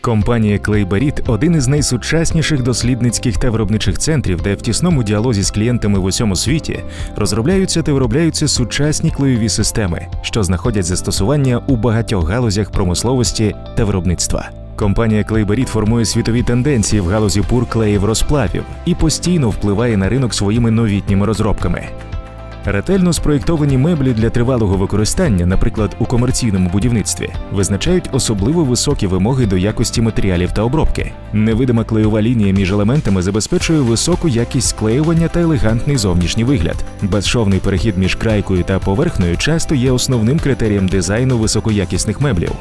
Компанія Клейберіт один із найсучасніших дослідницьких та виробничих центрів, де в тісному діалозі з клієнтами в усьому світі розробляються та виробляються сучасні клеєві системи, що знаходять застосування у багатьох галузях промисловості та виробництва. Компанія Клейберіт формує світові тенденції в галузі пур клеїв розплавів і постійно впливає на ринок своїми новітніми розробками. Ретельно спроєктовані меблі для тривалого використання, наприклад, у комерційному будівництві, визначають особливо високі вимоги до якості матеріалів та обробки. Невидима клеєва лінія між елементами забезпечує високу якість склеювання та елегантний зовнішній вигляд. Безшовний перехід між крайкою та поверхнею часто є основним критерієм дизайну високоякісних меблів.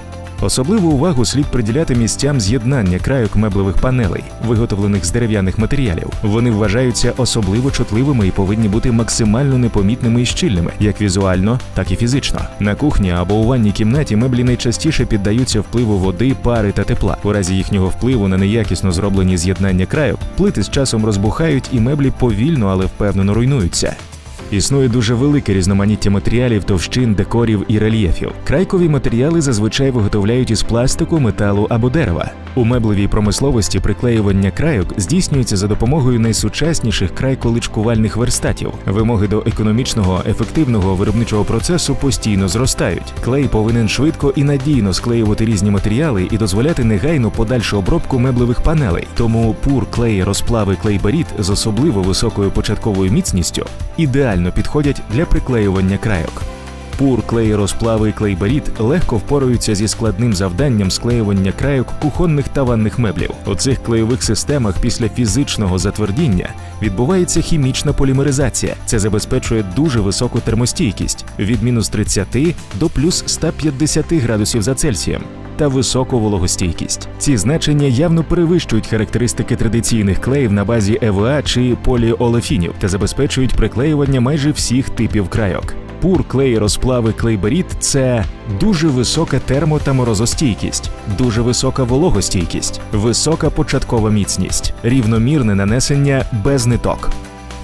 Особливу увагу слід приділяти місцям з'єднання крайок меблевих панелей, виготовлених з дерев'яних матеріалів. Вони вважаються особливо чутливими і повинні бути максимально непомітними і щільними, як візуально, так і фізично. На кухні або у ванній кімнаті меблі найчастіше піддаються впливу води, пари та тепла. У разі їхнього впливу на неякісно зроблені з'єднання крайок, плити з часом розбухають і меблі повільно, але впевнено руйнуються. Існує дуже велике різноманіття матеріалів, товщин, декорів і рельєфів. Крайкові матеріали зазвичай виготовляють із пластику, металу або дерева. У меблевій промисловості приклеювання крайок здійснюється за допомогою найсучасніших крайколичкувальних верстатів. Вимоги до економічного, ефективного виробничого процесу постійно зростають. Клей повинен швидко і надійно склеювати різні матеріали і дозволяти негайну подальшу обробку меблевих панелей. Тому пур, клей, розплави, клейберіт з особливо високою початковою міцністю ідеально підходять для приклеювання крайок. Пур, клей, розплави і клейберіт легко впораються зі складним завданням склеювання крайок кухонних та ванних меблів. У цих клейових системах після фізичного затвердіння відбувається хімічна полімеризація. Це забезпечує дуже високу термостійкість від мінус 30 до плюс 150 градусів за Цельсієм. Та високу вологостійкість. Ці значення явно перевищують характеристики традиційних клеїв на базі ЕВА чи поліолефінів та забезпечують приклеювання майже всіх типів крайок. Пур, клей, розплави, клейберіт це дуже висока термо та морозостійкість, дуже висока вологостійкість, висока початкова міцність, рівномірне нанесення без ниток.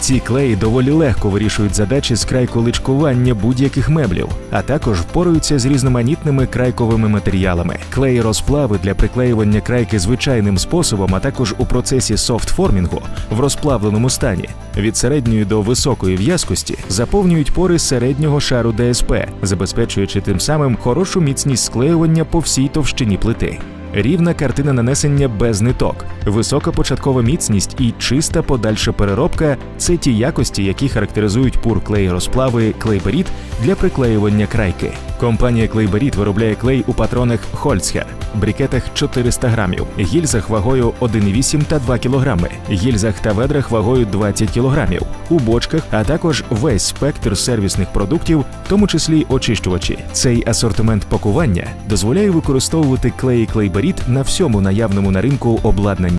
Ці клеї доволі легко вирішують задачі з крайколичкування будь-яких меблів, а також впораються з різноманітними крайковими матеріалами. Клеї розплави для приклеювання крайки звичайним способом, а також у процесі софтформінгу в розплавленому стані від середньої до високої в'язкості заповнюють пори середнього шару ДСП, забезпечуючи тим самим хорошу міцність склеювання по всій товщині плити. Рівна картина нанесення без ниток, висока початкова міцність і чиста подальша переробка це ті якості, які характеризують пур клей розплави клейберіт для приклеювання крайки. Компанія Клейберіт виробляє клей у патронах Хольцхер, брикетах 400 грамів, гільзах вагою 1,8 та 2 кілограми, гільзах та ведрах вагою 20 кілограмів, у бочках, а також весь спектр сервісних продуктів, в тому числі очищувачі. Цей асортимент пакування дозволяє використовувати клей Клейберіт на всьому наявному на ринку обладнанні.